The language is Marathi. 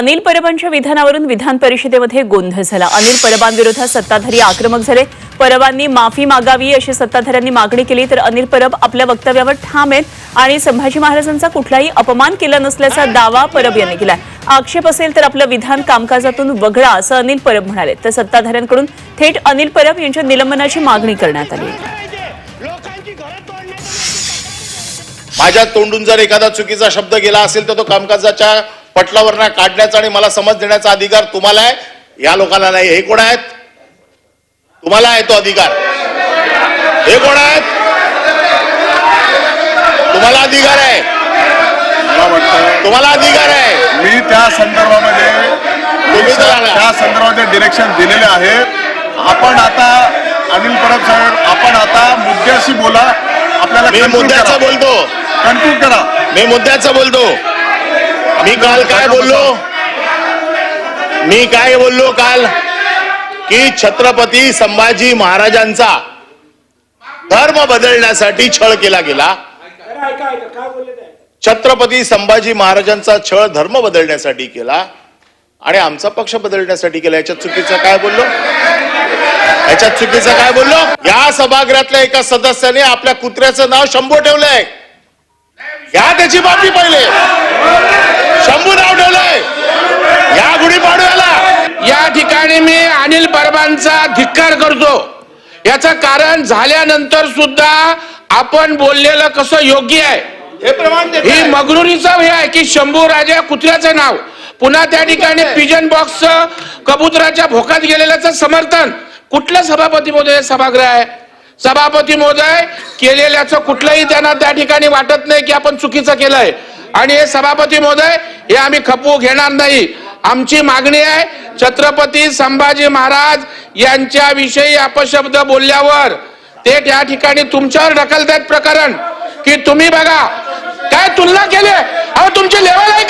अनिल परबांच्या विधानावरून विधान परिषदेमध्ये गोंधळ झाला. अनिल परबांविरोधात सत्ताधारी आक्रमक झाले. परबांनी माफी मागावी अशी सत्ताधाऱ्यांनी मागणी केली तर अनिल परब आपल्या वक्तव्यावर ठाम आहेत आणि संभाजी महाराजांचा कुठलाही अपमान केला नसल्याचा दावा परब यांनी केला आक्षेप असेल तर आपलं विधान कामकाजातून वगळा असं अनिल परब म्हणाले. तर सत्ताधाऱ्यांकडून थेट अनिल परब यांच्या निलंबनाची मागणी करण्यात आली. माझ्या तोंडून जर एखादा चुकीचा शब्द गेला असेल तर तो कामकाजाच्या पटलावर काढण्याचा आणि मला समज देण्याचा अधिकार तुम्हाला आहे? या लोकांना नाही. हे कोण आहेत? तुम्हाला आहे तो अधिकार. हे कोण आहेत? तुम्हाला अधिकार आहे. तुम्हाला अधिकार आहे. मी त्या संदर्भामध्ये तुम्ही. त्या संदर्भामध्ये डिरेक्शन दिलेले आहेत. आपण आता अनिल परब साहेब आपण आता मुद्द्याशी बोला. आपल्याला मी मुद्द्याचं बोलतो. कन्क्लूड करा. मी मुद्द्याचं बोलतो. मी काल काय बोललो? मी काय बोललो काल? की छत्रपती संभाजी महाराजांचा धर्म बदलण्यासाठी छळ केला गेला. छत्रपती संभाजी महाराजांचा छळ धर्म बदलण्यासाठी केला. आणि आमचा पक्ष बदलण्यासाठी केला. याच्यात चुकीचं काय बोललो? याच्यात चुकीचं काय बोललो? या सभागृहातल्या एका सदस्याने आपल्या कुत्र्याचं नाव शंभू ठेवलंय. घ्या त्याची माफी पहिले. शंभू नाव ठेवलंय या गुढीपाडव्याला या ठिकाणी मी अनिल परबांचा धिक्कार करतो. याचं कारण झाल्यानंतर सुद्धा आपण बोललेलं कसं योग्य आहे? हे प्रमाण ही. मगरुरीचा हे आहे की शंभू राजा कुत्र्याचं नाव. पुन्हा त्या ठिकाणी पिजन बॉक्स कबुतराच्या भोकात गेलेल्याचं समर्थन. कुठलं सभापती महोदय सभागृह आहे? सभापती मोदय केलेल्याचं कुठलंही त्यांना त्या ठिकाणी वाटत नाही की आपण चुकीचं केलंय. आणि हे सभापती मोदय हे आम्ही खपवू घेणार नाही. आमची मागणी आहे छत्रपती संभाजी महाराज यांच्याविषयी अपशब्द बोलल्यावर ते त्या ठिकाणी तुमच्यावर ढकलतायत प्रकरण. की तुम्ही बघा काय तुलना केली अहो तुमची लेवल आहे